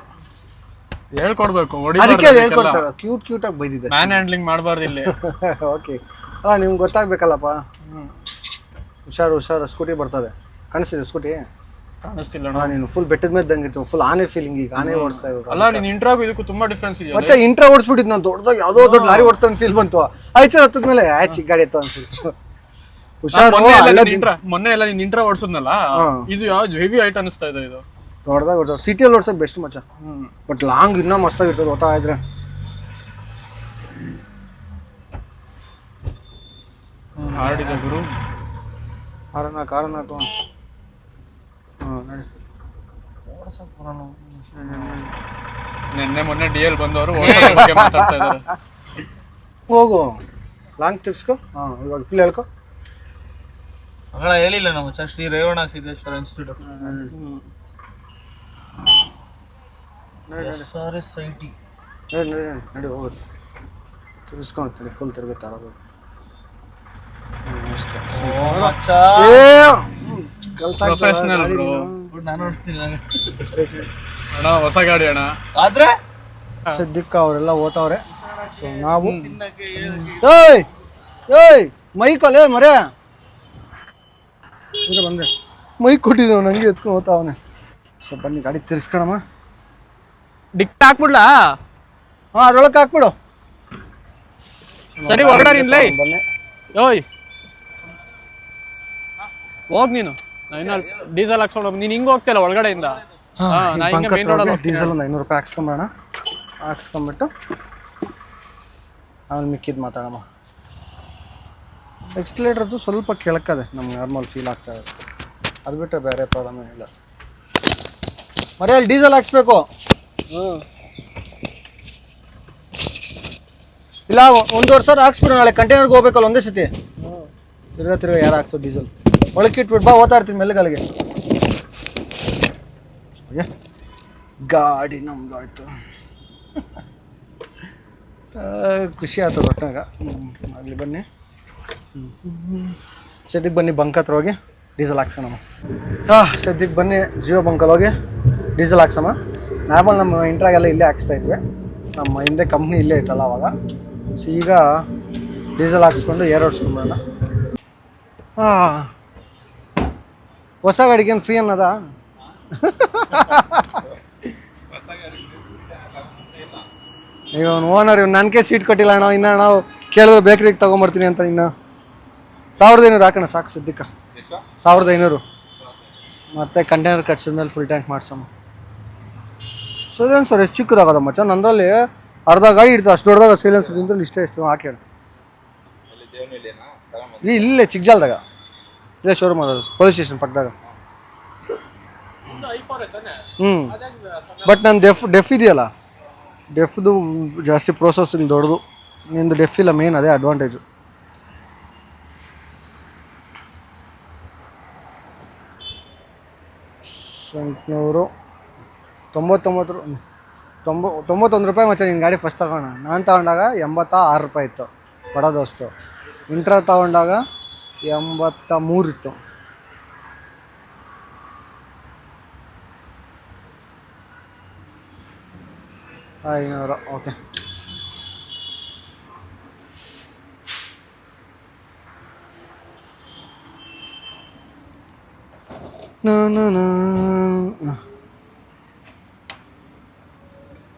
ಹೇಳ್ಕೊಡ್ಬೇಕು ಅದಕ್ಕೆ ಹೇಳ್ಕೊಡ್ತಾರೆ ಕ್ಯೂಟ್ ಕ್ಯೂಟಾಗಿ ಬೈದಿದೆ. ಮ್ಯಾನ್ ಹ್ಯಾಂಡ್ಲಿಂಗ್ ಮಾಡಬಾರ್ದು ಇಲ್ಲಿ. [LAUGHS] ಓಕೆ ಅಲ್ಲ ನಿಮ್ಗೆ ಗೊತ್ತಾಗ್ಬೇಕಲ್ಲಪ್ಪ? ಹುಷಾರು ಹುಷಾರು ಸ್ಕೂಟಿ ಬರ್ತದೆ. ಕಾಣಿಸ್ತಿದೆ ಸ್ಕೂಟಿ ಕಾಣಿಸ್ತಿಲ್ಲ ಅಣ್ಣ ನೀನು ಫುಲ್ ಬೆಟ್ಟದ ಮೇಲೆ ಇದ್ದಂಗೆ ಇರ್ತೀವಿ ಫುಲ್ ಆನೆ ಫೀಲಿಂಗ್ ಈಗ ಆನೆ ಓಡಿಸ್ತಾ ಇದ್ರು ಅಲ್ಲ ನೀನು ಇಂಟ್ರಾಗೂ ಇದಕ್ಕೂ ತುಂಬಾ ಡಿಫ್ರೆನ್ಸ್ ಇದೆ ಮಚ್ಚ ಇಂಟ್ರಾ ಓಡಿಸ್ಬಿಟ್ಟಿದ್ದು ನಾನು ದೊಡ್ಡದಾಗ ಯಾವುದೋ ದೊಡ್ಡ ಲಾರಿ ಓಡಿಸ್ತಾನೆ ಫೀಲ್ ಬಂತು. ಆಯ್ತು ಹತ್ತದ ಮೇಲೆ ಆಯ್ತು ಗಾಡಿ ಇತ್ತು ಅನ್ಸುತ್ತೆ ಹುಷಾರು ಮೊನ್ನೆ ಎಲ್ಲ ನೀನ್ ಇಂಟ್ರಾ ಓಡಿಸಿದ್ನಲ್ಲ ಇದು ಯಾವ್ದು ಹೆವಿ ಐಟ್ ಅನಿಸ್ತಾ ಇದೆ ಇದು. ದೊಡ್ಡದಾಗ ಓಡಿಸೋ ಸಿಟಿಯಲ್ಲಿ ಓಡಿಸೋದು ಬೆಸ್ಟ್ ಮಚ್ಚ. ಬಟ್ ಲಾಂಗ್ ಇನ್ನೂ ಮಸ್ತಾಗಿರ್ತದೆ ಓದ್ತಾ ಇದ್ರೆ. ಆಡಿದೆ ಗುರು. ಕಾರಣ ಕಾರಣ ನಿನ್ನೆ ಮೊನ್ನೆ ಡಿ ಎಲ್ ಬಂದವರು ಮಾತಾಡ್ತಾ ಇದ್ದಾರೆ. ಹೋಗು. ಲಾಂಗ್ ತಿರ್ಸ್ಕೊ ಹಾಂ ಇವಾಗ ಫುಲ್ ಹೇಳ್ಕೊ. ಮಗಳ ಹೇಳಿಲ್ಲ ನಮ್ಮ ಚ Shri Revana Siddeshwara institute S R S I T ನಡಿ ಹೋಗೋದು. ತಿರ್ಸ್ಕೊಳ್ತೀನಿ ಫುಲ್ ತಿರುಗುತ್ತೆ ತಗೋಬೇಕು ಪ್ರೊಫೆಷನಲ್ bro. ನಾನು ನೋಡ್ತೀನಿ ನಾನು. ಅಣ್ಣ ಹೊಸ ಗಾಡಿ ಅಣ್ಣ. ಆದ್ರೆ? ಸದ್ಯಕ್ಕೆ ಅವರೆಲ್ಲ ಓದ್ತಾವ್ರೆ ಸೊ ನಾವು ಏಯ್! ಏಯ್! ಮೈಕಲ್ ಏ ಮರೆ. ಇದು ಬಂದೆ. ಮೈಕ್ ಕೊಟ್ಟಿದ್ದೇವೆ ನಂಗೆ ಎತ್ಕೊಂಡು ಓದ್ತಾವನೆ ಸ್ವಲ್ಪ ಬನ್ನಿ ಗಾಡಿ ತಿರ್ಸ್ಕೊಳಮ್ಮ ಡಿಕ್ಟ್ ಹಾಕ್ಬಿಡ್ಲಾ? ಹಾಂ ಅದ್ರೊಳಗೆ ಹಾಕ್ಬಿಡು. ಸರಿ ಹೊರಡ ನಿನ್ಲೈ ಬನ್ನಿ. ಓಯ್. ಹೋಗ್ ನೀನು. ನಾನು ಇನ್ನ ಡೀಸೆಲ್ ಹಾಕ್ಸ್ಕೊಂಡು ನೀನು ನೀನ್ ಹಿಂಗ್ ಹೋಗ್ತಿಲ್ಲ ಒಳಗಡೆಯಿಂದ? ಹಾ ನಾ ಹಿಂಗೆ ಮೇನ್ ಡೀಸೆಲ್ ಒಂದು ಐನೂರು ರೂಪಾಯಿ ಹಾಕ್ಸ್ಕೊಂಬರೋಣ. ಹಾಕ್ಸ್ಕೊಂಬಿಟ್ಟು ಆಮೇಲೆ ಮಿಕ್ಕಿದ್ದು ಮಾತಾಡಮ್ಮ. ಎಕ್ಸ್ಲೇಟ್ರದ್ದು ಸ್ವಲ್ಪ ಕೆಳಕದೆ ನಮ್ಗೆ ನಾರ್ಮಲ್ ಫೀಲ್ ಆಗ್ತಾ ಇದೆ. ಅದು ಬಿಟ್ಟರೆ ಬೇರೆ ಪ್ರಾಬ್ಲಮ್ ಇಲ್ಲ ಮರಿ ಅಲ್ಲಿ ಡೀಸೆಲ್ ಹಾಕ್ಸ್ಬೇಕು ಇಲ್ಲ ಒಂದು ವರ್ಷ ಹಾಕ್ಸ್ಬಿಡು ನಾಳೆ. ಕಂಟೈನರ್ಗೆ ಹೋಗ್ಬೇಕಲ್ಲ ಒಂದೇ ಸತಿ. ತಿರ್ಗಾ ತಿರ್ಗಾ ಯಾರು ಹಾಕ್ಸೋ ಡೀಸೆಲ್ ಒಳಕ್ಕೆ ಇಟ್ಬಿಟ್ಟು ಬಾ ಮೆಲ್ಲಗಲ್ಲಿಗೆ ಏ, ಗಾಡಿ ನಮ್ದು ಆಯಿತು. [LAUGHS] ಖುಷಿ ಆಯ್ತು ಒಟ್ಟಾಗ ಆಗಲಿ ಬನ್ನಿ. ಸದ್ಯಕ್ಕೆ ಬನ್ನಿ ಬಂಕ್ ಹತ್ರ ಹೋಗಿ, ಡೀಸೆಲ್ ಹಾಕ್ಸೋಣಮ್ಮ ಹಾಂ, ಸದ್ಯಕ್ಕೆ ಬನ್ನಿ ಜಿಯೋ ಬಂಕಲ್ಲಿ ಹೋಗಿ, ಡೀಸೆಲ್ ಹಾಕ್ಸಮ್ಮ ನಾರ್ಮಲ್ ನಮ್ಮ ಇಂಟ್ರಾಗೆಲ್ಲ ಇಲ್ಲೇ ಹಾಕ್ಸ್ತಾ ಇದ್ವಿ. ನಮ್ಮ ಹಿಂದೆ ಕಂಪ್ನಿ ಇಲ್ಲೇ ಇತ್ತಲ್ಲ ಅವಾಗ. ಸೊ ಈಗ ಡೀಸೆಲ್ ಹಾಕ್ಸ್ಕೊಂಡು ಏರ್ ಓಡಿಸ್ಕೊಂಬೋಣ ಹಾಂ. ಹೊಸ ಗಾಡಿಗೆ ಏನು ಫ್ರೀ ಅನ್ನೋದಾ? ಇವನು [LAUGHS] ಓನರ್ ಇವ್ನು ನನಗೆ ಸೀಟ್ ಕೊಟ್ಟಿಲ್ಲ ಅಣ್ಣ, ಇನ್ನು ನಾವು ಕೇಳಿದ್ರೆ ಬೇಕ್ರಿಗೆ ತೊಗೊಂಬರ್ತೀನಿ ಅಂತ ಇನ್ನು. ಸಾವಿರದ ಐನೂರು ಹಾಕೋಣ ಸಾಕು ಸದ್ಯಕ್ಕೆ. ಸಾವಿರದ ಐನೂರು. ಮತ್ತೆ ಕಂಟೈನರ್ ಕಟ್ಸಿದ್ಮೇಲೆ ಫುಲ್ ಟ್ಯಾಂಕ್ ಮಾಡ್ಸಮ್ಮ. ಸೈಲೆನ್ಸರ್ ಎಷ್ಟು ಚಿಕ್ಕದಾಗದ ಮಚ್ಚ? ನಂದ್ರಲ್ಲಿ ಅರ್ಧ ಗಾಡಿ ಇಡ್ತದೆ ಅಷ್ಟು ದೊಡ್ಡದಾಗ ಸೈಲೆನ್ಸರ್ ಇಂದ್ರಲ್ಲಿ ಇಷ್ಟೇ ಇಷ್ಟು ಹಾಕಿ ಹೇಳು. ಇಲ್ಲೇ ಚಿಕ್ಕಜಾಲ್ದಾಗ ಇಲ್ಲೇ ಶೋರೂಮ್ ಅದ ಪೊಲೀಸ್ ಸ್ಟೇಷನ್ ಪಕ್ಕದಾಗ. ಹ್ಞೂ ಬಟ್ ನಾನು ಡೆಫ್ ಡೆಫ್ ಇದೆಯಲ್ಲ? ಡೆಫ್ದು ಜಾಸ್ತಿ ಪ್ರೋಸೆಸಿಂಗ್ ದೊಡ್ಡದು. ನಿಂದು ಡೆಫ್ ಇಲ್ಲ ಮೇನ್ ಅದೇ ಅಡ್ವಾಂಟೇಜು ಎಂಟುನೂರು ತೊಂಬತ್ತೊಂಬತ್ತು ತೊಂಬ ತೊಂಬತ್ತೊಂದು ರೂಪಾಯಿ ಮಚ್ಚ ನಿನ್ನ ಗಾಡಿ ಫಸ್ಟ್ ತಗೋಣ ನಾನು ತಗೊಂಡಾಗ ಎಂಬತ್ತ ಆರು ರೂಪಾಯಿ ಇತ್ತು ಬಡ ದೋಸ್ತು. ಇಂಟ್ರಾ ತಗೊಂಡಾಗ ಎಂಬತ್ತ ಮೂರು ಇತ್ತು. ಐನೂರು ಓಕೆ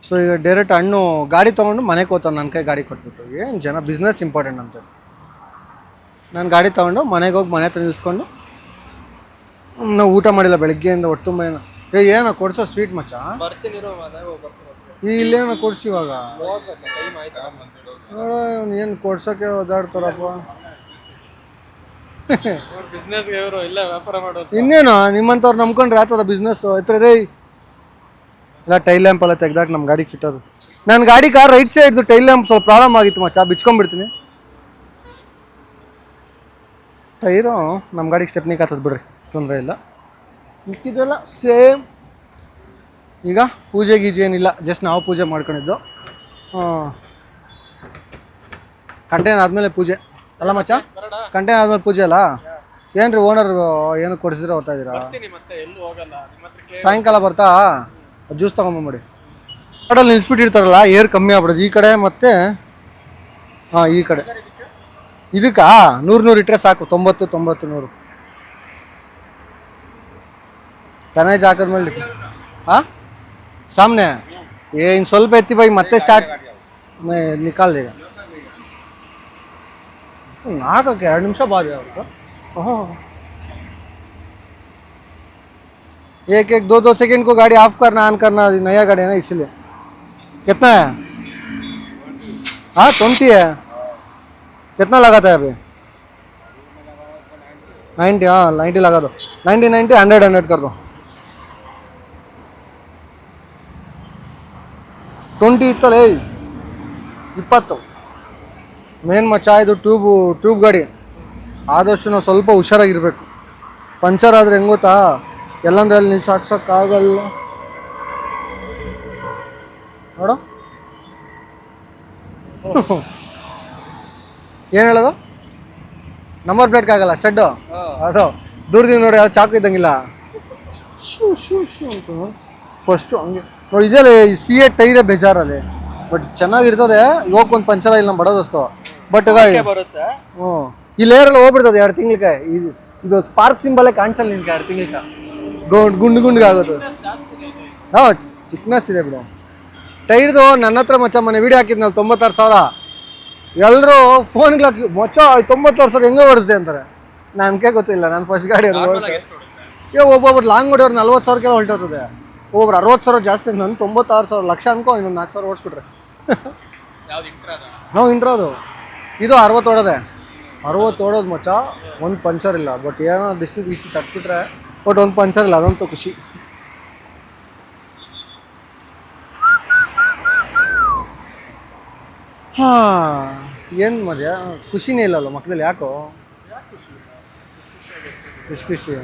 ಸೊ ಈಗ ಡೈರೆಕ್ಟ್ ಹಣ್ಣು ಗಾಡಿ ತೊಗೊಂಡು ಮನೆಗೆ ಹೋಗ್ತಾನೆ ನನ್ನ ಕೈ ಗಾಡಿ ಕೊಟ್ಬಿಟ್ಟು. ಏನು ಜನ ಬಿಸ್ನೆಸ್ ಇಂಪಾರ್ಟೆಂಟ್ ಅಂತ. ನಾನು ಗಾಡಿ ತೊಗೊಂಡು ಮನೆಗೆ ಹೋಗಿ ಮನೆ ಹತ್ರ ನಿಲ್ಸ್ಕೊಂಡು ನಾವು ಊಟ ಮಾಡಿಲ್ಲ ಬೆಳಗ್ಗೆಯಿಂದ ಒಟ್ಟು ತುಂಬ ಏನು ಏ ಏನೋ ಕೊಡ್ಸೋ ಸ್ವೀಟ್ ಮಚ್ಚ. ಇಲ್ಲೇನೋ ಕೊಡ್ಸಿ ಇವಾಗ. ಏನು ಕೊಡ್ಸೋಕೆ ಓದಾಡ್ತಾರಪ್ಪ. ಬಿಸ್ನೆಸ್ಗೆ ಇವರು ಇಲ್ಲೇ ವ್ಯಾಪಾರ ಮಾಡೋದು ಇನ್ನೇನು, ನಿಮ್ಮಂಥವ್ರು ನಂಬ್ಕೊಂಡ್ರೆ ಆತದ ಬಿಸ್ನೆಸ್ ಎತ್ರ ರೇ, ಇಲ್ಲ ಟೈಲ್ ಲ್ಯಾಂಪ್ ಎಲ್ಲ ತೆಗ್ದಾಕ ನಮ್ಮ ಗಾಡಿ ಫಿಟ್ಟದು ನನ್ನ ಗಾಡಿ ಕಾರ್ ರೈಟ್ ಸೈಡ್ದು ಟೈಲ್ ಲ್ಯಾಂಪ್ ಸ್ವಲ್ಪ ಪ್ರಾಬ್ಲಮ್ ಆಗಿತ್ತು ಮಚ್ಚ, ಬಿಚ್ಕೊಂಡ್ಬಿಡ್ತೀನಿ. ಟೈರು ನಮ್ಮ ಗಾಡಿಗೆ ಸ್ಟೆಪ್ನಿಗೆ ಹಾತದ ಬಿಡ್ರಿ, ತೊಂದರೆ ಇಲ್ಲ. ಮಿಕ್ಕಿದೆಲ್ಲ ಸೇಮ್. ಈಗ ಪೂಜೆ ಗೀಜೆ ಏನಿಲ್ಲ ಜಸ್ಟ್ ನಾವು ಪೂಜೆ ಮಾಡ್ಕೊಂಡಿದ್ದು. ಕಂಟೈನ್ ಆದಮೇಲೆ ಪೂಜೆ. ಅಲ್ಲ ಮಚ್ಚ? ಕಂಟೆ ಆದ್ಮೇಲೆ ಪೂಜೆ ಅಲ್ಲ? ಏನ್ರಿ ಓನರ್ ಏನು ಕೊಡಿಸಿದ್ರೆ ಓದ್ತಾ ಇದ್ದೀರಾ ಸಾಯಂಕಾಲ ಬರ್ತಾ? ಜ್ಯೂಸ್ ತಗೊಂಬಂಬಿಡಿ ಕಡಲ್ಲಿ ನಿಲ್ಸ್ಬಿಟ್ಟು ಇರ್ತಾರಲ್ಲ ಏರ್ ಕಮ್ಮಿ ಆಗ್ಬಿಡೋದು. ಈ ಕಡೆ ಮತ್ತೆ ಹಾಂ ಈ ಕಡೆ. ಇದಕ್ಕಾ ನೂರು ನೂರು ಇಟ್ಟರೆ ಸಾಕು ತೊಂಬತ್ತು ತೊಂಬತ್ತು ನೂರು. ಟನೇಜ್ ಹಾಕಿದ್ಮೇಲೆ ಹಾಂ ಸಾಮ್ನೆ? ಏ ಇನ್ನು ಸ್ವಲ್ಪ ಎತ್ತಿ ಬೈ ಮತ್ತೆ ಸ್ಟಾರ್ಟ್ ನಿಕಾಲ್ದೀಗ ಈಗ. ನಾಲ್ಕಕ್ಕೆ ಎರಡು ನಿಮಿಷ ಬಾದೆ ಅವ್ರಿಗೆ ಓಹೋ एक एक दो दो सेकंड को गाड़ी ऑफ करना ऑन करना नया गाड़ी है ना इसलिए कितना है हाँ ट्वेंटी है कितना लगाता है अभी नाइन्टी हाँ नाइन्टी लगा दो नाइन्टी नाइन्टी हंड्रेड हंड्रेड कर दो ಟ್ವೆಂಟಿ ಇತ್ತಲ್ಲ ಏಯ್ ಇಪ್ಪತ್ತು ಮೇನ್ ಮಚ್ಚ ಇದು ಟ್ಯೂಬು ಟ್ಯೂಬ್ ಗಾಡಿ. ಆದಷ್ಟು ನಾವು ಸ್ವಲ್ಪ ಹುಷಾರಾಗಿರಬೇಕು. ಪಂಚರ್ ಆದರೆ ಹೆಂಗೆ ಗೊತ್ತಾ? ಎಲ್ಲಂದ್ರಲ್ಲಿ ನಿಲ್ಸಿ ಹಾಕ್ಸೋಕ್ಕಾಗಲ್ಲ ನೋಡು. ಏನು ಹೇಳೋದು? ನಂಬರ್ ಪ್ಲೇಟ್ ಕಾಗಲ್ಲ ಸ್ಟಡ್ಡು ಅದು ದೂರದಿಂದ ನೋಡಿ ಯಾವ ಚಾಕು ಇದ್ದಂಗಿಲ್ಲ. ಶೂ ಶೂ ಶೂ ಅಂತ. ಫಸ್ಟು ಹಂಗೆ. ನೋಡಿ ಇದೆಯಲ್ಲ ಈ ಸಿ ಎ ಟೈರೇ ಬೇಜಾರಲ್ಲಿ. ಬಟ್ ಚೆನ್ನಾಗಿರ್ತದೆ. ಇವಾಗ ಒಂದು ಪಂಚರ ಇಲ್ಲ ನಮ್ಮ ಬಡೋದಸ್ತು ಬಟ್ ಬರುತ್ತೆ. ಹ್ಞೂ. ಈ ಲೇಯರಲ್ಲಿ ಹೋಗ್ಬಿಡ್ತದೆ ಎರಡು ತಿಂಗ್ಳಿಗೆ. ಇದು ಇದು ಸ್ಪಾರ್ಕ್ ಸಿಂಬಲ್ ಕಾಣಿಸಲ್ಲ ನಿನ್ಗೆ ಎರಡು ತಿಂಗಳಿಗೆ. ಗುಂಡ್ ಗುಂಡು ಗುಂಡಿಗೆ ಆಗೋದು. ಹಾ ಚಿಕ್ನೆಸ್ ಇದೆ ಬಿಡು. ಟೈರ್ದು ನನ್ನ ಹತ್ರ ಮಚ್ಚ ಮೊನ್ನೆ ವೀಡಿಯೋ ಹಾಕಿದ್ನಲ್ಲ ತೊಂಬತ್ತಾರು ಸಾವಿರ. ಎಲ್ಲರೂ ಫೋನ್ಗೆ ಹಾಕಿ ಮಚ್ಚ ತೊಂಬತ್ತಾರು ಸಾವಿರ ಹೆಂಗೆ ಓಡಿಸ್ದೆ ಅಂತಾರೆ. ನನಗೆ ಗೊತ್ತಿಲ್ಲ ನಾನು ಫಸ್ಟ್ ಗಾಡಿ ಏ ಒಬ್ಬೊಬ್ರು ಲಾಂಗ್ ಹೊಡಿಯೋರು ನಲ್ವತ್ತು ಸಾವಿರಕ್ಕೆಲ್ಲ ಹೊಲ್ಟೋಗ್ತದೆ. ಒಬ್ಬೊಬ್ರು ಅರವತ್ತು ಸಾವಿರ ಜಾಸ್ತಿ ನಾನು ತೊಂಬತ್ತಾರು ಸಾವಿರ ಲಕ್ಷ ಅನ್ಕೋ ಇನ್ನೊಂದು ನಾಲ್ಕು ಸಾವಿರ ಓಡಿಸ್ಬಿಟ್ರೆ. ನಾವು ಇಂಟ್ರೋದು ಇದು ಅರವತ್ತು ಹೊಡೋದೆ. ಅರವತ್ತು ಹೊಡೋದು ಮಚ್ಚ, ಒಂದು ಪಂಚರ್ ಇಲ್ಲ. ಬಟ್ ಏನೋ ಡಿಸ್ಟಿಕ್ ದಿಸ್ತಿ ತಟ್ಬಿಟ್ರೆ ಬಟ್ ಒಂದು ಪಂಚರ್ ಇಲ್ಲ, ಅದಂತೂ ಖುಷಿ. ಹಾಂ, ಏನು ಮಜಾ ಖುಷಿನೇ ಇಲ್ಲಲ್ಲ ಮಕ್ಕಳಲ್ಲಿ ಯಾಕೋ? ಖುಷಿ ಖುಷಿ.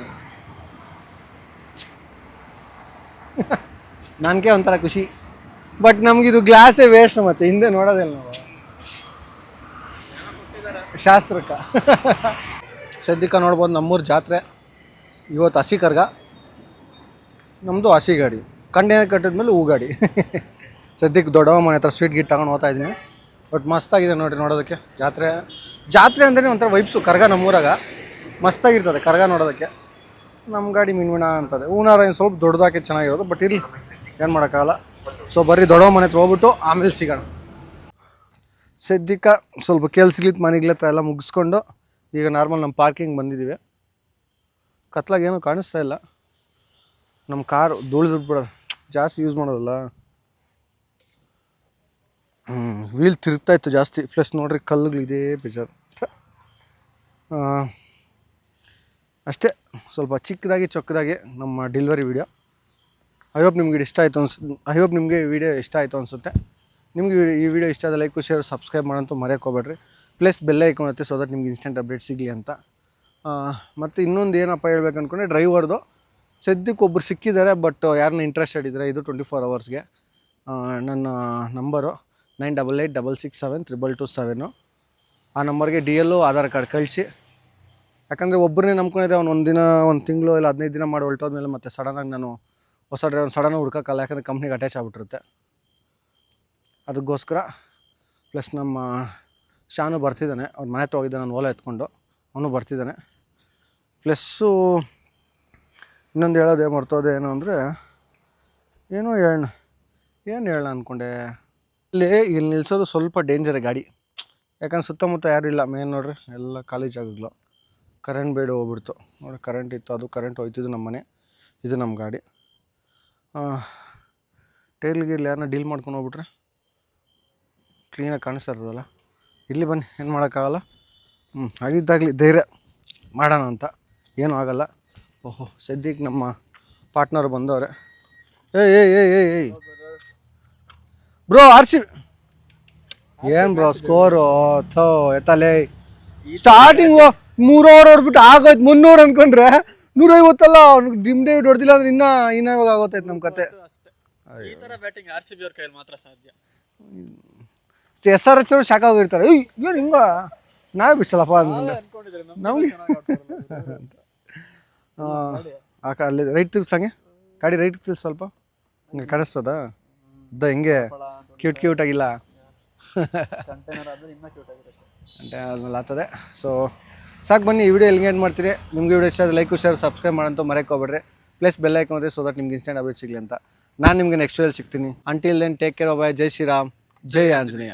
ನನಗೆ ಒಂಥರ ಖುಷಿ. ಬಟ್ ನಮಗಿದು ಗ್ಲಾಸೇ ವೇಸ್ಟ್ ಮಚ್ಚ, ಹಿಂದೆ ನೋಡೋದಿಲ್ಲ ನಾವು. ಶಾಸ್ತ್ರಕ್ಕ ಸದ್ಯಕ್ಕೆ ನೋಡ್ಬೋದು ನಮ್ಮೂರು ಜಾತ್ರೆ. ಇವತ್ತು ಹಸಿ ಕರ್ಗ ನಮ್ಮದು ಹಸಿ ಗಾಡಿ. ಕಂಟೈನರ್ ಕಟ್ಟಿದ್ಮೇಲೆ ಹೂ ಗಾಡಿ. ಸದ್ಯಕ್ಕೆ ದೊಡ್ಡವ ಮನೆ ಹತ್ರ ಸ್ವೀಟ್ ಗೀಟ್ ತಗೊಂಡು ಹೋಗ್ತಾ ಇದ್ದೀನಿ. ಬಟ್ ಮಸ್ತಾಗಿದೆ ನೋಡಿ ನೋಡೋದಕ್ಕೆ. ಜಾತ್ರೆ ಜಾತ್ರೆ ಅಂದರೆ ಒಂಥರ ವೈಬ್ಸು ಕರ್ಗ ನಮ್ಮೂರಾಗ. ಮಸ್ತಾಗಿರ್ತದೆ ಕರ್ಗ ನೋಡೋದಕ್ಕೆ. ನಮ್ಮ ಗಾಡಿ ಮಿಣ್ಮಿಣ ಅಂತದೆ. ಹೂನಾರ ಏನು ಸ್ವಲ್ಪ ದೊಡ್ಡದಾಕೆ ಚೆನ್ನಾಗಿರೋದು, ಬಟ್ ಇರಲಿ. ಏನು ಮಾಡೋಕ್ಕಾಗಲ್ಲ. ಸೊ ಬರ್ರಿ ದೊಡ್ಡವ ಮನೆ ಹತ್ರ ಹೋಗ್ಬಿಟ್ಟು ಆಮೇಲೆ ಸಿಗೋಣ. ಸದ್ಯಕ್ಕೆ ಸ್ವಲ್ಪ ಕೆಲ್ಸಗ್ಲಿತ್ತು ಮನೆಗ್ಲತ್ತ ಎಲ್ಲ ಮುಗಿಸ್ಕೊಂಡು ಈಗ ನಾರ್ಮಲ್ ನಮ್ಮ ಪಾರ್ಕಿಂಗ್ ಬಂದಿದ್ದೀವಿ ಕತ್ಲಾಗ ಏನೂ ಕಾಣಿಸ್ತಾ ಇಲ್ಲ. ನಮ್ಮ ಕಾರು ಧೂಳು ಬಿಡೋದು. ಜಾಸ್ತಿ ಯೂಸ್ ಮಾಡೋದಲ್ಲ. ಹ್ಞೂ ವೀಲ್ ತಿರುಗ್ತಾ ಇತ್ತು ಜಾಸ್ತಿ. ಪ್ಲಸ್ ನೋಡ್ರಿ ಕಲ್ಲುಗಳಿದೆ, ಬೇಜಾರು. ಅಷ್ಟೇ. ಸ್ವಲ್ಪ ಚಿಕ್ಕದಾಗಿ ಚೊಕ್ಕದಾಗಿ ನಮ್ಮ ಡೆಲಿವರಿ ವೀಡಿಯೋ ಐ ಹೋಪ್ ನಿಮ್ಗೆ ಇಷ್ಟ ಆಯಿತು ಅನ್ಸ್ ಐ ಹೋಪ್ ನಿಮಗೆ ವಿಡಿಯೋ ಇಷ್ಟ ಆಯಿತು ಅನಿಸುತ್ತೆ. ನಿಮಗೆ ಈ ವಿಡಿಯೋ ಇಷ್ಟ ಆದ ಲೈಕ್ ಶೇರ್ ಸಬ್ಸ್ಕ್ರೈಬ್ ಮಾಡೋಂತೂ ಮರೆಯೋಕೋಬೇಡ್ರಿ ಪ್ಲಸ್ ಬೆಲ್ಲ ಐಕೊಳುತ್ತೆ ಸೊ ದಟ್ ನಿಮ್ಗೆ ಇನ್ಸ್ಟೆಂಟ್ ಅಪ್ಡೇಟ್ ಸಿಗಲಿ ಅಂತ. ಮತ್ತು ಇನ್ನೊಂದು ಏನಪ್ಪ ಹೇಳ್ಬೇಕು ಅಂದ್ಕೊಂಡೆ ಡ್ರೈವರ್ದು ಸದ್ಯಕ್ಕೆ ಒಬ್ರು ಸಿಕ್ಕಿದ್ದಾರೆ ಬಟ್ ಯಾರನ್ನ ಇಂಟ್ರೆಸ್ಟೆಡ್ ಇದ್ದಾರೆ ಇದು ಟ್ವೆಂಟಿ ಫೋರ್ ಅವರ್ಸ್ಗೆ ನನ್ನ number nine double eight double six seven triple two seven ಆ ನಂಬರ್ಗೆ ಡಿ ಎಲ್ಲು ಆಧಾರ್ ಕಾರ್ಡ್ ಕಳಿಸಿ. ಯಾಕಂದರೆ ಒಬ್ಬರನ್ನೇ ನಂಬ್ಕೊಂಡಿದ್ರೆ ಅವ್ನು ಒಂದು ದಿನ ಒಂದು ತಿಂಗಳು ಇಲ್ಲ ಹದಿನೈದು ದಿನ ಮಾಡಿ ಹೊರಟೋದ್ಮೇಲೆ ಮತ್ತೆ ಸಡನ್ನಾಗಿ ನಾನು ಹೊಸ ಡ್ರೈವರ್ ಸಡನ್ನಾಗಿ ಹುಡ್ಕೋಕ್ಕಲ್ಲ ಯಾಕಂದರೆ ಕಂಪ್ನಿಗೆ ಅಟ್ಯಾಚ್ ಆಗ್ಬಿಟ್ಟಿರುತ್ತೆ. ಅದಕ್ಕೋಸ್ಕರ ಪ್ಲಸ್ ನಮ್ಮ ಶಾನು ಬರ್ತಿದ್ದಾನೆ. ಅವ್ರ ಮನೆ ಹೋಗಿದ್ದೆ ನಾನು ಓಲಾ ಎತ್ಕೊಂಡು. ಅವನು ಬರ್ತಿದ್ದಾನೆ. ಪ್ಲಸ್ಸು ಇನ್ನೊಂದು ಹೇಳೋದೇ ಮರ್ತೋದೆ ಏನು ಅಂದರೆ, ಏನೋ ಹೇಳೋಣ ಏನು ಹೇಳೋಣ ಅಂದ್ಕೊಂಡೆ ಇಲ್ಲಿ ಇಲ್ಲಿ ನಿಲ್ಲಿಸೋದು ಸ್ವಲ್ಪ ಡೇಂಜರೇ ಗಾಡಿ. ಯಾಕಂದ್ರೆ ಸುತ್ತಮುತ್ತ ಯಾರೂ ಇಲ್ಲ ಮೇನ್ ನೋಡ್ರಿ ಎಲ್ಲ ಖಾಲಿ ಜಾಗಗಳು. ಕರೆಂಟ್ ಬೇಡ ಹೋಗ್ಬಿಡ್ತು. ನೋಡಿ ಕರೆಂಟ್ ಇತ್ತು, ಅದು ಕರೆಂಟ್ ಹೋಯ್ತಿದ್ದು ನಮ್ಮ ಮನೆ. ಇದು ನಮ್ಮ ಗಾಡಿ. ಟೈಲ್ ಗೀಲ್ ಯಾರನ್ನ ಡೀಲ್ ಮಾಡ್ಕೊಂಡು ಹೋಗ್ಬಿಟ್ರೆ? ಕ್ಲೀನಾಗಿ ಕಾಣಿಸ್ತಾ ಇರ್ತದಲ್ಲ? ಇಲ್ಲಿ ಬನ್ನಿ, ಏನು ಮಾಡೋಕ್ಕಾಗಲ್ಲ? ಹ್ಞೂ ಆಗಿದ್ದಾಗಲಿ ಧೈರ್ಯ ಮಾಡೋಣ ಅಂತ. ಏನೂ ಆಗಲ್ಲ. ಓಹೋ, ಸದ್ಯಕ್ಕೆ ನಮ್ಮ ಪಾರ್ಟ್ನರ್ ಬಂದವ್ರೆ. ಏಯ್ ಏಯ್ ಏಯ್ ಏಯ್ ಏಯ್. ಬ್ರೋ ಆರ್ ಸಿ ಏನು ಬ್ರೋ ಸ್ಕೋರು ಥೋ, ಎತ್ತಲೇ. ಸ್ಟಾರ್ಟಿಂಗು ಮೂರು ಓವರ್ ಹೊಡ್ಬಿಟ್ಟು ಆಗೋಯ್ತು. ಮುನ್ನೂರು ಅನ್ಕೊಂಡ್ರೆ. ನೂರೈವತ್ತಲ್ಲ, ಅವ್ನಿಗೆ ಡಿಮ್ ಡೇವಿಡ್ ಹೊಡೆದಿಲ್ಲ ಅಂದ್ರೆ ಇನ್ನೂ ಇನ್ನೂ ಆಗೋತೈತೆ ನಮ್ಮ ಕತೆ. ಈ ತರ ಬ್ಯಾಟಿಂಗ್ ಆರ್ ಸಿ ಅವ್ರ ಕೈಯಲ್ಲಿ ಮಾತ್ರ ಸಾಧ್ಯ. ಎಸ್ ಆರ್ ಎಚ್ ಅವರು ಶಾಕ್ ಆಗಿರ್ತಾರೆ ಏಯ್ ಏನು ಹಿಂಗ? ನಾವೇ ಬಿಡ್ಸಲ್ಲಪ್ಪ ಅಂದ್ಕೊಂಡೆ ನಮಗೆ ಆಕ ಅಲ್ಲಿ ರೈಟ್ ತಿರ್ಸಂಗೆ ಗಾಡಿ ರೈಟ್ ತಿರ್ಸ್ ಸ್ವಲ್ಪ. ಹಂಗೆ ಕಾಣಿಸ್ತದ? ಅದ ಹಿಂಗೆ. ಕ್ಯೂಟ್ ಕ್ಯೂಟ್ ಆಗಿಲ್ಲ. ಕಂಟೈನರ್ ಗಂಟೆ ಆದ್ಮೇಲೆ ಆಗ್ತದೆ ಸೊ ಸಾಕು ಬನ್ನಿ ಈ ವಿಡಿಯೋ ಎಲ್ಲಿಗೆ ಏನು ಮಾಡ್ತೀರಿ? ನಿಮಗೆ ವಿಡಿಯೋ ಇಷ್ಟ ಆದರೆ ಲೈಕ್ ಶೇರ್ ಸಬ್ಸ್ಕ್ರೈಬ್ ಮಾಡೋಂತ ಮರೆಕೋಬೇಡ್ರಿ plus bell icon so that ನಿಮ್ಗೆ ಇನ್ಸ್ಟೆಂಟ್ ಅಪ್ಡೇಟ್ ಸಿಗಲಿ ಅಂತ. ನಾನು ನಿಮಗೆ ನೆಕ್ಸ್ಟ್ ವಿಡಿಯೋ ಸಿಗ್ತೀನಿ. Until then take care bye ಜೈ ಶ್ರೀರಾಮ್. ಜೈ ಆಂಜನೇಯ.